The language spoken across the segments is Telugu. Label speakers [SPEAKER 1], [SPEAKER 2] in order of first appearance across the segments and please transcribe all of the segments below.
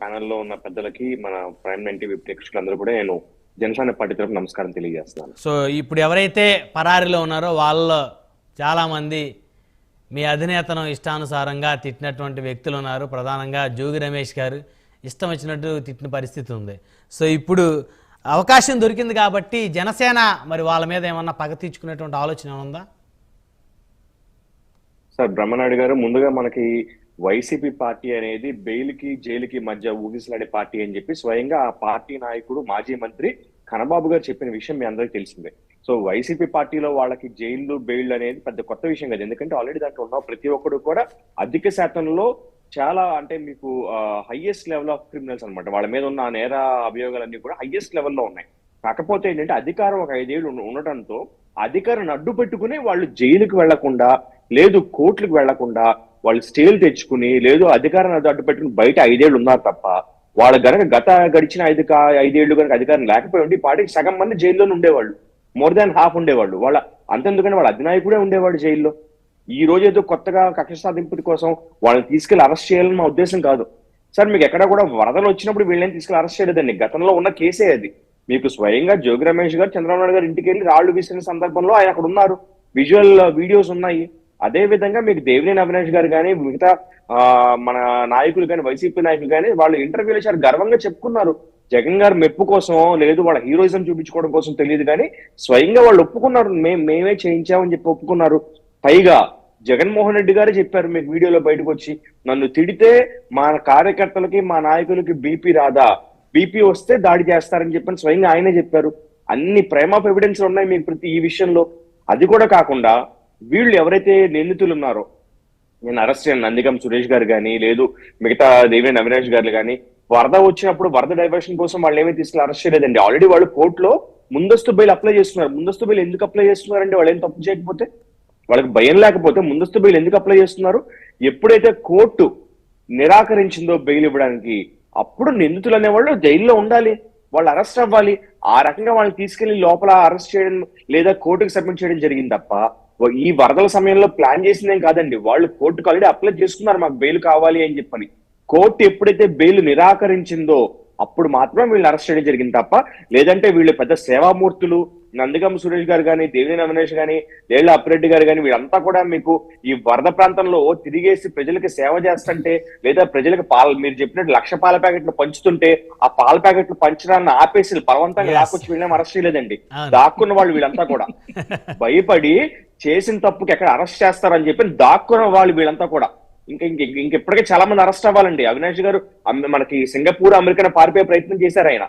[SPEAKER 1] ప్యానెల్లో ఉన్న పెద్దలకి మన ప్రైమ్ నైన్ టీవీ ప్రేక్షకులందరూ కూడా నేను జనసేన పార్టీ తరఫున నమస్కారం తెలియజేస్తున్నాను.
[SPEAKER 2] సో ఇప్పుడు ఎవరైతే పరారిలో ఉన్నారో వాళ్ళలో చాలామంది మీ అధినేతను ఇష్టానుసారంగా తిట్టినటువంటి వ్యక్తులు ఉన్నారు. ప్రధానంగా జోగి రమేష్ గారు ఇష్టం వచ్చినట్టు తిట్టిన పరిస్థితి ఉంది. సో ఇప్పుడు అవకాశం దొరికింది కాబట్టి జనసేన మరి వాళ్ళ మీద ఏమన్నా పగ తీర్చుకునేటువంటి ఆలోచన ఉందా?
[SPEAKER 1] సార్ బ్రహ్మనాయుడు గారు ముందుగా మనకి వైసీపీ పార్టీ అనేది బెయిల్కి జైలుకి మధ్య ఊగిసలాడే పార్టీ అని చెప్పి స్వయంగా ఆ పార్టీ నాయకుడు మాజీ మంత్రి కనబాబు గారు చెప్పిన విషయం మీ అందరికీ తెలిసిందే. సో వైసీపీ పార్టీలో వాళ్ళకి జైలు బెయిల్ అనేది పెద్ద కొత్త విషయం కాదు. ఎందుకంటే ఆల్రెడీ దాంట్లో ఉన్న ప్రతి ఒక్కరు కూడా అధిక శాతంలో చాలా అంటే మీకు హైయెస్ట్ లెవెల్ ఆఫ్ క్రిమినల్స్ అనమాట వాళ్ళ మీద ఉన్న నేర అభియోగాలన్నీ కూడా హైయెస్ట్ లెవెల్లో ఉన్నాయి. కాకపోతే ఏంటంటే అధికారం ఒక ఐదేళ్ళు ఉండటంతో అధికారాన్ని అడ్డు పెట్టుకుని వాళ్ళు జైలుకి వెళ్ళకుండా లేదు కోర్టులకు వెళ్ళకుండా వాళ్ళు స్టేలు తెచ్చుకుని లేదు అధికారాన్ని అడ్డు- పెట్టుకుని బయట ఐదేళ్ళు ఉన్నారు తప్ప వాళ్ళు గనక గత గడిచిన ఐదు ఐదేళ్ళు గనక అధికారం లేకపోయి ఉండి పార్టీకి సగం మంది జైల్లోనే ఉండేవాళ్ళు. మోర్ దాన్ హాఫ్ ఉండేవాళ్ళు. వాళ్ళ అంతెందుకని వాళ్ళ అధినాయకుడే ఉండేవాడు జైల్లో. ఈ రోజు ఏదో కొత్తగా కక్ష సాధింపు కోసం వాళ్ళని తీసుకెళ్ళి అరెస్ట్ చేయాలని మా ఉద్దేశం కాదు. సార్ మీకు ఎక్కడ కూడా వరదలు వచ్చినప్పుడు వీళ్ళని తీసుకెళ్ళి అరెస్ట్ చేయలేదండి. గతంలో ఉన్న కేసే అది. మీకు స్వయంగా జోగి రమేష్ గారు చంద్రబాబు నాయుడు గారు ఇంటికి వెళ్ళి రాళ్ళు విసిరిన సందర్భంలో ఆయన అక్కడ ఉన్నారు. విజువల్ వీడియోస్ ఉన్నాయి. అదే విధంగా మీకు దేవినేని అవినాష్ గారు కానీ మిగతా ఆ, మన నాయకులు కానీ వైసీపీ నాయకులు కానీ వాళ్ళు ఇంటర్వ్యూలు చాలా గర్వంగా చెప్పుకున్నారు. జగన్ గారు మెప్పు కోసం లేదు వాళ్ళ హీరోయిజం చూపించుకోవడం కోసం తెలియదు కానీ స్వయంగా వాళ్ళు ఒప్పుకున్నారు. మేము మేమే చేయించామని చెప్పి ఒప్పుకున్నారు. పైగా జగన్మోహన్ రెడ్డి గారే చెప్పారు మీకు వీడియోలో బయటకు వచ్చి నన్ను తిడితే మా కార్యకర్తలకి మా నాయకులకి బీపీ రాదా? బీపీ వస్తే దాడి చేస్తారని చెప్పని స్వయంగా ఆయనే చెప్పారు. అన్ని ప్రేమ ఆఫ్ ఎవిడెన్స్ ఉన్నాయి మీకు ప్రతి ఈ విషయంలో. అది కూడా కాకుండా వీళ్ళు ఎవరైతే నిందితులు ఉన్నారో నేను అరెస్ట్ చేయను నందిగం సురేష్ గారు కానీ లేదు మిగతా దేవేంద్ర అవినాష్ గారు కానీ వరద వచ్చినప్పుడు వరద డైవర్షన్ కోసం వాళ్ళు ఏమీ తీసుకుని అరెస్ట్ చేయలేదండి. ఆల్రెడీ వాళ్ళు కోర్టులో ముందస్తు బెయిల్ అప్లై చేస్తున్నారు. ముందస్తు బెయిల్ ఎందుకు అప్లై చేస్తున్నారంటే వాళ్ళు ఏం తప్పు చేయకపోతే? వాళ్ళకి భయం లేకపోతే ముందస్తు బెయిల్ ఎందుకు అప్లై చేస్తున్నారు? ఎప్పుడైతే కోర్టు నిరాకరించిందో బెయిల్ ఇవ్వడానికి అప్పుడు నిందితులు అనేవాళ్ళు జైల్లో ఉండాలి. వాళ్ళు అరెస్ట్ అవ్వాలి. ఆ రకంగా వాళ్ళని తీసుకెళ్ళి లోపల అరెస్ట్ చేయడం లేదా కోర్టుకు సబ్మిట్ చేయడం జరిగింది తప్ప ఈ వరదల సమయంలో ప్లాన్ చేసిందేం కాదండి. వాళ్ళు కోర్టుకు ఆల్రెడీ అప్లై చేసుకున్నారు మాకు బెయిల్ కావాలి అని చెప్పని. కోర్టు ఎప్పుడైతే బెయిల్ నిరాకరించిందో అప్పుడు మాత్రం వీళ్ళని అరెస్ట్ చేయడం జరిగింది తప్ప లేదంటే వీళ్ళు పెద్ద సేవామూర్తులు నందిగం సురేష్ గారు కానీ దేవినేని అవినేష్ గాని లేళ్ళ అప్పిరెడ్డి గారు కానీ వీళ్ళంతా కూడా మీకు ఈ వరద ప్రాంతంలో తిరిగేసి ప్రజలకి సేవ చేస్తుంటే లేదా ప్రజలకు పాల మీరు చెప్పినట్టు లక్ష పాల ప్యాకెట్లు పంచుతుంటే ఆ పాల ప్యాకెట్లు పంచడాన్ని ఆపేసి బలవంతంగా. లాక్కొచ్చి వీళ్ళని అరెస్ట్ చేయలేదండి. దాక్కున్న వాళ్ళు వీళ్ళంతా కూడా. భయపడి చేసిన తప్పుకి ఎక్కడ అరెస్ట్ చేస్తారని చెప్పి దాక్కున్న వాళ్ళు వీళ్ళంతా కూడా. ఇంకా ఇంక ఇంకెప్పటికే చాలా మంది అరెస్ట్ అవ్వాలండి. అవినాష్ గారు మనకి సింగపూర్ అమెరికా పారిపోయే ప్రయత్నం చేశారు ఆయన.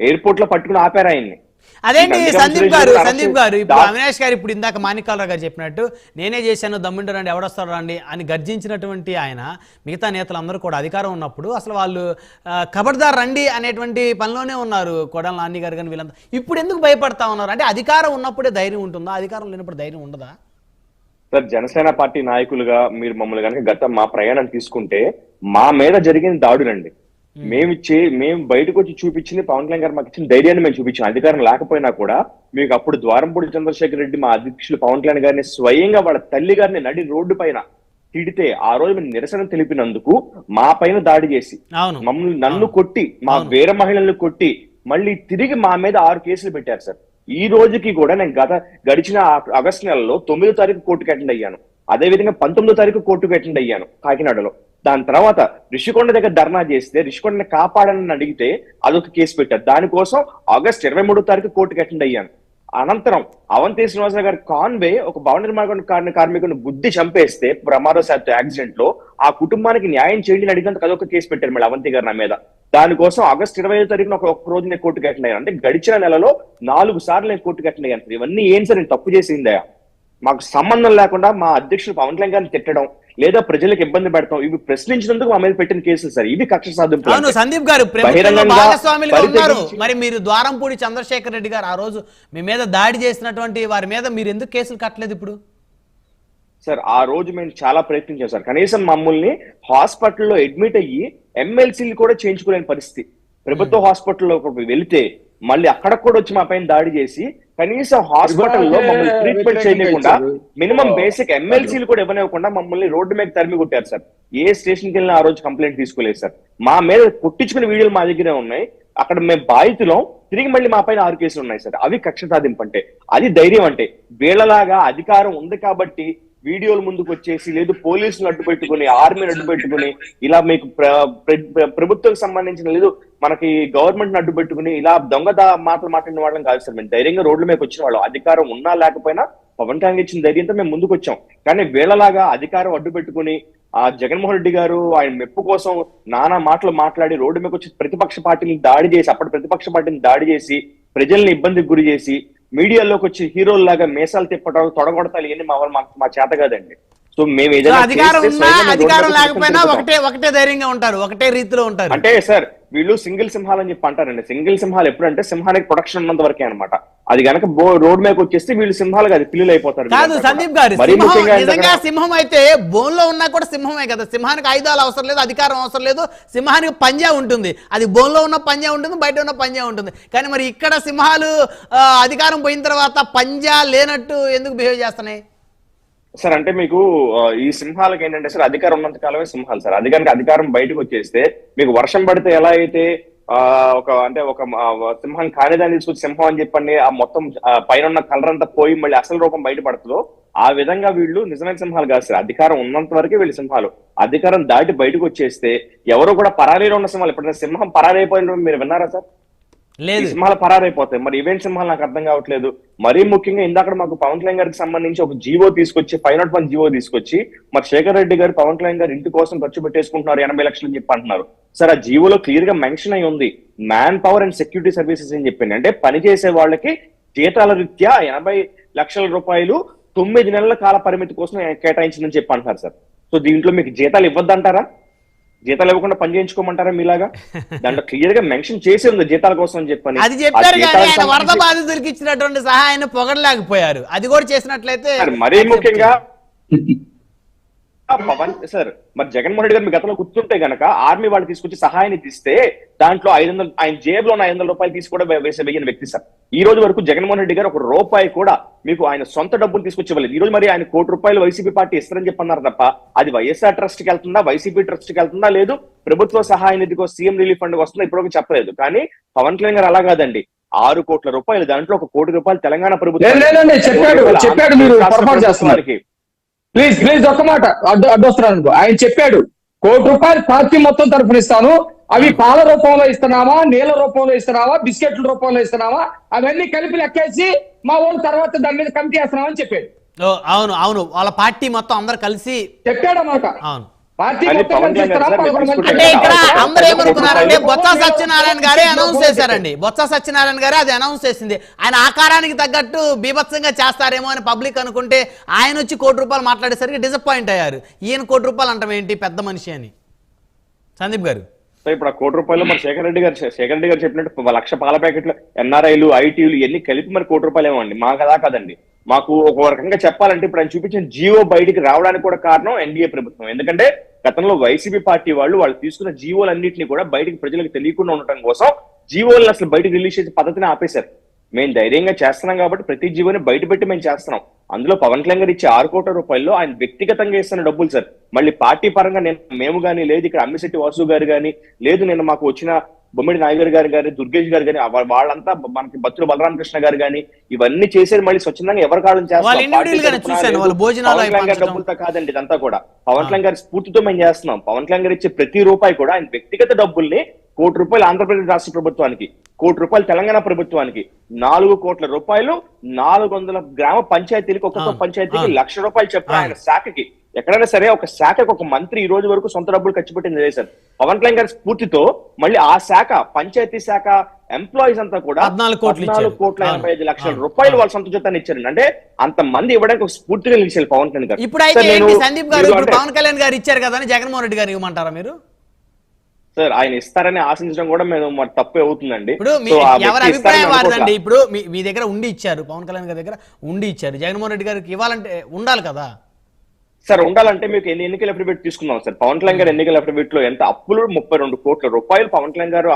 [SPEAKER 1] ఎయిర్పోర్ట్లో పట్టుకుని ఆపారు ఆయన్ని.
[SPEAKER 2] అదేంటి సందీప్ గారు సందీప్ గారు ఇప్పుడు అవినాష్ గారు ఇప్పుడు ఇందాక మాణిక్యాలరావు గారు చెప్పినట్టు నేనే చేశాను దమ్ముండు రండి ఎవడొస్తారు రండి అని గర్జించినటువంటి ఆయన మిగతా నేతలందరూ కూడా అధికారం ఉన్నప్పుడు అసలు వాళ్ళు ఆ, ఖబర్దార్ రండి అనేటువంటి పనిలోనే ఉన్నారు కొడాల నాని గారు కానీ వీళ్ళంతా. ఇప్పుడు ఎందుకు భయపడతా ఉన్నారు? అంటే అధికారం ఉన్నప్పుడే ధైర్యం ఉంటుందా? అధికారం లేనప్పుడు ధైర్యం ఉండదా?
[SPEAKER 1] సార్ జనసేన పార్టీ నాయకులుగా మీరు మమ్మల్ని కనుక గత మా ప్రయాణం తీసుకుంటే మా మీద జరిగిన దాడులండి. మేము. చే మేము బయటకు వచ్చి చూపించింది పవన్ కళ్యాణ్ గారు మాకు ఇచ్చిన ధైర్యాన్ని మేము చూపించాం. అధికారం లేకపోయినా కూడా మీకు అప్పుడు ద్వారంపూడి చంద్రశేఖర్ రెడ్డి మా అధ్యక్షులు పవన్ కళ్యాణ్ గారిని స్వయంగా వాళ్ళ తల్లి గారిని నడి రోడ్డు పైన తిడితే ఆ రోజు మేము నిరసన తెలిపినందుకు మా పైన దాడి చేసి మమ్మల్ని నన్ను కొట్టి మా. వేరే మహిళలను కొట్టి మళ్ళీ తిరిగి మా మీద ఆరు కేసులు పెట్టారు సార్. ఈ రోజుకి కూడా నేను గత గడిచిన ఆగస్టు నెలలో తొమ్మిదో తారీఖు కోర్టుకు అటెండ్ అయ్యాను. అదే విధంగా పంతొమ్మిదో తారీఖు కోర్టుకు అటెండ్ అయ్యాను కాకినాడలో. దాని తర్వాత రిషికొండ దగ్గర ధర్నా చేస్తే రిషికొండని కాపాడని అడిగితే అదొక కేసు పెట్టారు. దానికోసం ఆగస్ట్ ఇరవై మూడో తారీఖు కోర్టుకి అటెండ్ అయ్యాను. అనంతరం అవంతి శ్రీనివాసరావు గారి కాన్వే ఒక భవన నిర్మాణ కార్మికుని బుద్ధి చంపేస్తే ప్రమాదశాత్తు యాక్సిడెంట్లో ఆ కుటుంబానికి న్యాయం చేయండి అడిగినంత అడిగినందుకు అదొక కేసు పెట్టారు మళ్ళీ అవంతి గారు నా మీద. దానికోసం ఆగస్ట్ ఇరవై ఐదు తారీఖున ఒక ఒక్క రోజు నేను కోర్టుకి అటెండ్ అయ్యాను. అంటే గడిచిన నెలలో నాలుగు సార్లు నేను కోర్టుకి అటెండ్ అయ్యాను. ఇవన్నీ ఏం సార్ నేను తప్పు చేసిందయా మాకు సంబంధం లేకుండా మా అధ్యక్షుడు పవన్ కళ్యాణ్ గారిని తిట్టడం లేదా ప్రజలకు ఇబ్బంది పెడతాం. ఇవి ప్రశ్నించినందుకు మా మీద పెట్టిన కేసులు సార్. ఇవి కక్ష సాధింపు
[SPEAKER 2] అవును సందీప్ గారు భాగస్వాములుగా ఉన్నారు. మరి మీరు ద్వారంపూడి చంద్రశేఖర్ రెడ్డి గారు ఆ రోజు మీ మీద దాడి చేసినటువంటి వారి మీద మీరు ఎందుకు కేసులు కట్టలేదు ఇప్పుడు?
[SPEAKER 1] సార్ ఆ రోజు మేము చాలా ప్రయత్నించాం సార్. కనీసం మమ్మల్ని హాస్పిటల్లో అడ్మిట్ అయ్యి ఎమ్మెల్సీలు కూడా చేయించుకోలేని పరిస్థితి. ప్రభుత్వ హాస్పిటల్లో వెళితే మళ్ళీ అక్కడ కూడా వచ్చి మా పైన దాడి చేసి కనీసం హాస్పిటల్లో
[SPEAKER 3] ఇవాళ
[SPEAKER 1] మమ్మల్ని ట్రీట్మెంట్ చేయకుండా. మినిమం బేసిక్ ఎమ్మెల్సీలు కూడా ఇవ్వనివ్వకుండా మమ్మల్ని రోడ్డు మీద తరిమి కొట్టారు సార్. ఏ స్టేషన్కి వెళ్ళినా ఆ రోజు కంప్లైంట్ తీసుకోలేదు సార్. మా మీద కొట్టించుకున్న వీడియోలు మా దగ్గరే ఉన్నాయి. అక్కడ మేము బాధితులం. తిరిగి మళ్ళీ మా పైన ఆరు కేసులు ఉన్నాయి సార్. అవి కక్ష సాధింపు అంటే అది ధైర్యం అంటే. వీళ్ళలాగా అధికారం ఉంది కాబట్టి వీడియోలు ముందుకు వచ్చేసి లేదు పోలీసులు అడ్డు పెట్టుకుని ఆర్మీని అడ్డు పెట్టుకుని ఇలా మీకు ప్ర- ప్ర- ప్రభుత్వం సంబంధించిన లేదు మనకి గవర్నమెంట్ అడ్డు పెట్టుకుని ఇలా దొంగ మాటలు మాట్లాడిన వాళ్ళం కాదు సార్. మేము ధైర్యంగా రోడ్ల మీదకి వచ్చిన వాళ్ళం. అధికారం ఉన్నా లేకపోయినా పవన్ కళ్యాణ్ ఇచ్చిన ధైర్యంతో మేము ముందుకు వచ్చాం. కానీ వీళ్ళలాగా అధికారం అడ్డు పెట్టుకుని ఆ జగన్మోహన్ రెడ్డి గారు ఆయన మెప్పు కోసం నానా మాటలు మాట్లాడి రోడ్డు మీదకి వచ్చి ప్రతిపక్ష పార్టీని దాడి చేసి అప్పటి ప్రతిపక్ష పార్టీని దాడి చేసి ప్రజల్ని ఇబ్బందికి గురి చేసి మీడియాలోకి వచ్చి హీరోల్లాగా మీసాలు తిప్పడం తొడగొడతాలు ఇవన్నీ మా వాళ్ళు మాకు మా చేత కాదండి. సో మేము
[SPEAKER 2] అధికారం ఉన్నా అధికారం లేకపోయినా. ఒకటే ఒకటే ధైర్యంగా ఉంటారు ఒకటే రీతిలో ఉంటారు.
[SPEAKER 1] అంటే సార్ వీళ్ళు సింగిల్ సింహాలు అని చెప్పి అంటారండి. సింగిల్ సింహాలు ఎప్పుడంటే సింహానికి ప్రొడక్షన్ ఉన్నంత వరకే అనమాట అది గనక రోడ్ మీదకి వచ్చేస్తే వీళ్ళు సింహాలు కాదు పిల్లులు అయిపోతారు
[SPEAKER 2] కాదు సందీప్. గారు సింహం నిజంగా అయితే బోన్లో ఉన్నా కూడా సింహమే కదా. సింహానికి ఆయుధాలు అవసరం లేదు అధికారం అవసరం లేదు. సింహానికి పంజా ఉంటుంది. అది బోన్లో ఉన్న పంజా ఉంటుంది బయట ఉన్న పంజా ఉంటుంది. కానీ మరి ఇక్కడ సింహాలు అధికారం పోయిన తర్వాత పంజా లేనట్టు ఎందుకు బిహేవ్ చేస్తున్నాయి?
[SPEAKER 1] సార్ అంటే మీకు ఈ సింహాలకు ఏంటంటే సార్ అధికారం ఉన్నంత కాలమే సింహాలు సార్. అధికారానికి అధికారం బయటకు వచ్చేస్తే మీకు వర్షం పడితే ఎలా అయితే ఆ ఒక అంటే ఒక సింహం కానిదాన్ని తీసుకొచ్చి సింహం అని చెప్పండి ఆ మొత్తం ఆ, పైన ఉన్న కలర్ అంతా పోయి మళ్ళీ అసలు రూపం బయటపడుతుందో ఆ విధంగా వీళ్ళు నిజమైన సింహాలు కాదు సార్. అధికారం ఉన్నంత వరకే వీళ్ళు సింహాలు. అధికారం దాటి బయటకు వచ్చేస్తే ఎవరు కూడా పరారీలో ఉన్న సింహాలు ఎప్పుడైనా సింహం పరారైపోయిన మీరు విన్నారా సార్?
[SPEAKER 2] లేదు.
[SPEAKER 1] సింహాలు పరారైపోతాయి. మరి ఈవెంట్ సింహాలు నాకు అర్థం కావట్లేదు? మరీ ముఖ్యంగా ఇందాక మాకు పవన్ కళ్యాణ్ గారికి సంబంధించి ఒక జీవో తీసుకొచ్చి ఫైవ్ నాట్ వన్ జీవో తీసుకొచ్చి మరి శేఖర్ రెడ్డి గారు పవన్ కళ్యాణ్ గారు ఇంటి కోసం ఖర్చు పెట్టేసుకుంటున్నారు ఎనభై లక్షలు అని చెప్పి అంటున్నారు. సార్ ఆ జీవోలో క్లియర్గా మెన్షన్ అయి ఉంది. Man power and security services అని చెప్పింది అంటే పని చేసే వాళ్ళకి జీతాల రీత్యా ఎనభై లక్షల రూపాయలు తొమ్మిది నెలల కాల పరిమితి కోసం కేటాయించిందని చెప్పి అంటున్నారు సార్. సో దీంట్లో మీకు జీతాలు ఇవ్వద్దంటారా? జీతాలు ఇవ్వకుండా పని చేయించుకోమంటారా మీలాగా? దాంట్లో క్లియర్గా మెన్షన్ చేసి ఉంది జీతాల కోసం అని చెప్పని.
[SPEAKER 2] అది చెప్పారు కానీ ఆయన వరద బాధితులకి ఇచ్చినటువంటి సహాయాన్ని పొగడలేకపోయారు. అది కూడా చేసినట్లయితే
[SPEAKER 1] మరీ ముఖ్యంగా పవన్ సార్ మరి జగన్మోహన్ రెడ్డి గారు మీ గతంలో గుర్తుంటే గనక ఆర్మీ వాళ్ళు తీసుకొచ్చి సహాయాన్ని ఇస్తే దాంట్లో ఐదు వందలు ఆయన జేబులో ఉన్న ఐదు వందల రూపాయలు తీసి కూడా వే- వేసే వెయ్యిన వ్యక్తి సార్. ఈ రోజు వరకు జగన్మోహన్ రెడ్డి గారు ఒక రూపాయి కూడా మీకు ఆయన సొంత డబ్బులు తీసుకొచ్చి ఇవ్వలేదు ఈ రోజు మరి ఆయన కోటి రూపాయలు వైసీపీ పార్టీ ఇస్తారని చెప్పన్నారు తప్ప అది వైఎస్ఆర్ ట్రస్ట్కి వెళ్తుందా వైసీపీ ట్రస్ట్కి వెళ్తుందా లేదు? ప్రభుత్వ సహాయ నిధికో సీఎం రిలీఫ్ ఫండ్ వస్తుందా ఇప్పుడు చెప్పలేదు. కానీ పవన్ కళ్యాణ్ గారు అలా కాదండి. ఆరు కోట్ల రూపాయలు దాంట్లో ఒక కోటి రూపాయలు తెలంగాణ
[SPEAKER 3] లేదండి, చెప్పాడు, చెప్పాడు, మీరు పొరపాటు చేస్తున్నారు. ప్లీజ్ ప్లీజ్ ఒక్క మాట. అడ్డు అడ్డొస్తున్నాను అనుకో. ఆయన చెప్పాడు కోటి రూపాయలు పార్టీ మొత్తం తరఫున ఇస్తాను. అవి పాల రూపంలో ఇస్తున్నావా నీళ్ళ రూపంలో ఇస్తున్నావా బిస్కెట్ల రూపంలో ఇస్తున్నావా? అవన్నీ కలిపి లెక్కేసి మా వాళ్ళు తర్వాత దాని మీద కమిటీ వేస్తున్నామని చెప్పాడు.
[SPEAKER 2] ఓ, అవును అవును. వాళ్ళ పార్టీ మొత్తం అందరు కలిసి
[SPEAKER 3] చెప్పాడన్నమాట.
[SPEAKER 2] అవును. అంటే ఇక్కడ? అందరూ ఏమనుకున్నారంటే బొత్స సత్యనారాయణ గారే అనౌన్స్ చేశారండి. బొత్స సత్యనారాయణ గారే అది అనౌన్స్ చేసింది. ఆయన ఆకారానికి తగ్గట్టు బీభత్సంగా చేస్తారేమో అని పబ్లిక్ అనుకుంటే ఆయన వచ్చి కోటి రూపాయలు మాట్లాడేసరికి డిసప్పాయింట్ అయ్యారు. ఈయన కోటి రూపాయలు అంటాం ఏంటి పెద్ద మనిషి అని? సందీప్ గారు.
[SPEAKER 1] సో ఇప్పుడు ఆ కోటి రూపాయలు మరి శేఖర్ రెడ్డి గారు శేఖర్ రెడ్డి గారు చెప్పినట్టు లక్ష పాల ప్యాకెట్లు ఎన్ఆర్ఐలు ఐటీలు ఇవన్నీ కలిపి మరి కోటి రూపాయలు ఏమండి మాకు అలా కాదండి. మాకు ఒక రకంగా చెప్పాలంటే ఇప్పుడు ఆయన చూపించిన జియో బయటికి రావడానికి కూడా కారణం ఎన్డీఏ ప్రభుత్వం. ఎందుకంటే గతంలో వైసీపీ పార్టీ వాళ్ళు వాళ్ళు తీసుకున్న జీవోలన్నింటినీ కూడా బయటికి ప్రజలకు తెలియకుండా ఉండటం కోసం జీవోలను అసలు బయటకు రిలీజ్ చేసే పద్ధతిని ఆపేశారు. మేము ధైర్యంగా చేస్తున్నాం కాబట్టి ప్రతి జీవోని బయట పెట్టి మేము చేస్తున్నాం. అందులో పవన్ కళ్యాణ్ గారు ఇచ్చే ఆరు కోట్ల రూపాయల్లో ఆయన వ్యక్తిగతంగా ఇస్తున్న డబ్బులు సార్. మళ్ళీ పార్టీ పరంగా నేను మేము కానీ లేదు ఇక్కడ అమ్మిశెట్టి వాసు గారు కానీ లేదు నేను మాకు వచ్చిన బొమ్మిడి నాయగర్ గారు కానీ దుర్గేష్ గారు కానీ వాళ్ళంతా మనకి బత్తుల బలరామకృష్ణ గారు కానీ ఇవన్నీ చేసేది మళ్ళీ స్వచ్ఛందంగా ఎవరి కాలం
[SPEAKER 2] పంచడం.
[SPEAKER 1] డబ్బులతో కాదండి ఇదంతా కూడా. పవన్ కళ్యాణ్ గారి స్ఫూర్తితో మేము చేస్తున్నాం. పవన్ కళ్యాణ్ గారు ఇచ్చే ప్రతి రూపాయి కూడా ఆయన వ్యక్తిగత డబ్బుల్ని కోటి రూపాయలు ఆంధ్రప్రదేశ్ రాష్ట్ర ప్రభుత్వానికి కోటి రూపాయలు తెలంగాణ ప్రభుత్వానికి నాలుగు కోట్ల రూపాయలు నాలుగు వందల గ్రామ పంచాయతీలకు ఒక్కొక్క పంచాయతీకి. లక్ష రూపాయలు చెప్పిన
[SPEAKER 2] అవును.
[SPEAKER 1] ఆయన శాఖకి. ఎక్కడైనా సరే ఒక శాఖకు ఒక మంత్రి ఈ రోజు వరకు సొంత డబ్బులు ఖర్చు పెట్టింది సార్. పవన్ కళ్యాణ్ గారి స్ఫూర్తితో మళ్ళీ ఆ శాఖ పంచాయతీ శాఖ ఎంప్లాయీస్ అంతా కూడా
[SPEAKER 2] పద్నాలుగు కోట్లు ఇచ్చారు.
[SPEAKER 1] ఎనభై ఐదు లక్షల. రూపాయలు వాళ్ళ సొంత జీతాన్ని ఇచ్చారండి. అంటే అంత మంది ఇవ్వడానికి ఒక స్ఫూర్తిగా నిలిచారు పవన్ కళ్యాణ్ గారు.
[SPEAKER 2] ఏంటి సందీప్ గారు ఇప్పుడు పవన్ కళ్యాణ్ గారు ఇచ్చారు కదా అని జగన్మోహన్ రెడ్డి గారు ఇవ్వమంటారా మీరు?
[SPEAKER 1] సార్ ఆయన ఇస్తారని ఆశించడం కూడా మేము మరి తప్పే అవుతుందండి.
[SPEAKER 2] ఇప్పుడు ఎవరి అభిప్రాయం. వారిదండి. ఇప్పుడు మీ మీ దగ్గర ఉండి ఇచ్చారు పవన్ కళ్యాణ్ గారి దగ్గర ఉండి ఇచ్చారు. జగన్మోహన్ రెడ్డి గారికి ఇవ్వాలంటే ఉండాలి కదా?
[SPEAKER 1] సార్ ఉండాలంటే మీకు ఎన్ని ఎన్నికల అఫిడవిట్ తీసుకుందాం సార్? పవన్ కళ్యాణ్ గారు ఎన్నికల అఫిడవిట్లో ఎంత అప్పులు? ముప్పై రెండు కోట్ల రూపాయలు పవన్ కళ్యాణ్ గారు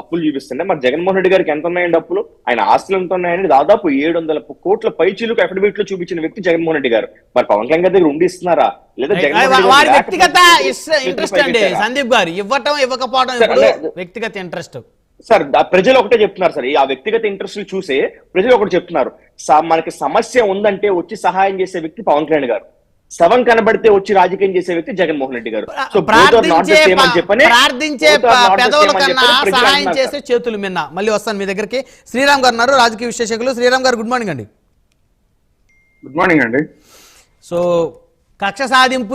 [SPEAKER 1] అప్పులు చూపిస్తుంటే మరి జగన్మోహన్ రెడ్డి గారికి ఎంత ఉన్నాయండి అప్పులు? ఆయన ఆస్తులు ఎంత ఉన్నాయండి? దాదాపు ఏడు వందల కోట్ల పైచీలకు అఫిడవిట్లో చూపించిన వ్యక్తి జగన్మోహన్ రెడ్డి గారు. మరి పవన్ కళ్యాణ్ గారి దగ్గర ఉండి ఇస్తున్నారా లేదా లేకపోతే
[SPEAKER 2] వ్యక్తిగత ఇంట్రెస్ట్ అండి? సందీప్ గారు ఇవ్వటం ఇవ్వకపోవడం వ్యక్తిగత ఇంట్రెస్ట్?
[SPEAKER 1] సార్ ప్రజలు ఒకటే చెప్తున్నారు సార్. ఈ ఆ వ్యక్తిగత ఇంట్రెస్ట్ చూసే ప్రజలు ఒకటి చెప్తున్నారు. మనకి సమస్య ఉందంటే వచ్చి సహాయం చేసే వ్యక్తి పవన్ కళ్యాణ్ గారు. శవం కనబడితే వచ్చి రాజకీయం చేసే వ్యక్తి జగన్మోహన్ రెడ్డి గారు.
[SPEAKER 2] ప్రార్థించే పెదవుల కన్నా సహాయం చేసే చేతులు మిన్న. మళ్ళీ వస్తాను మీ దగ్గరికి. శ్రీరామ్ గారు ఉన్నారు రాజకీయ విశ్లేషకులు. శ్రీరామ్ గారు గుడ్ మార్నింగ్ అండి.
[SPEAKER 4] గుడ్ మార్నింగ్ అండి.
[SPEAKER 2] సో కక్ష సాధింపు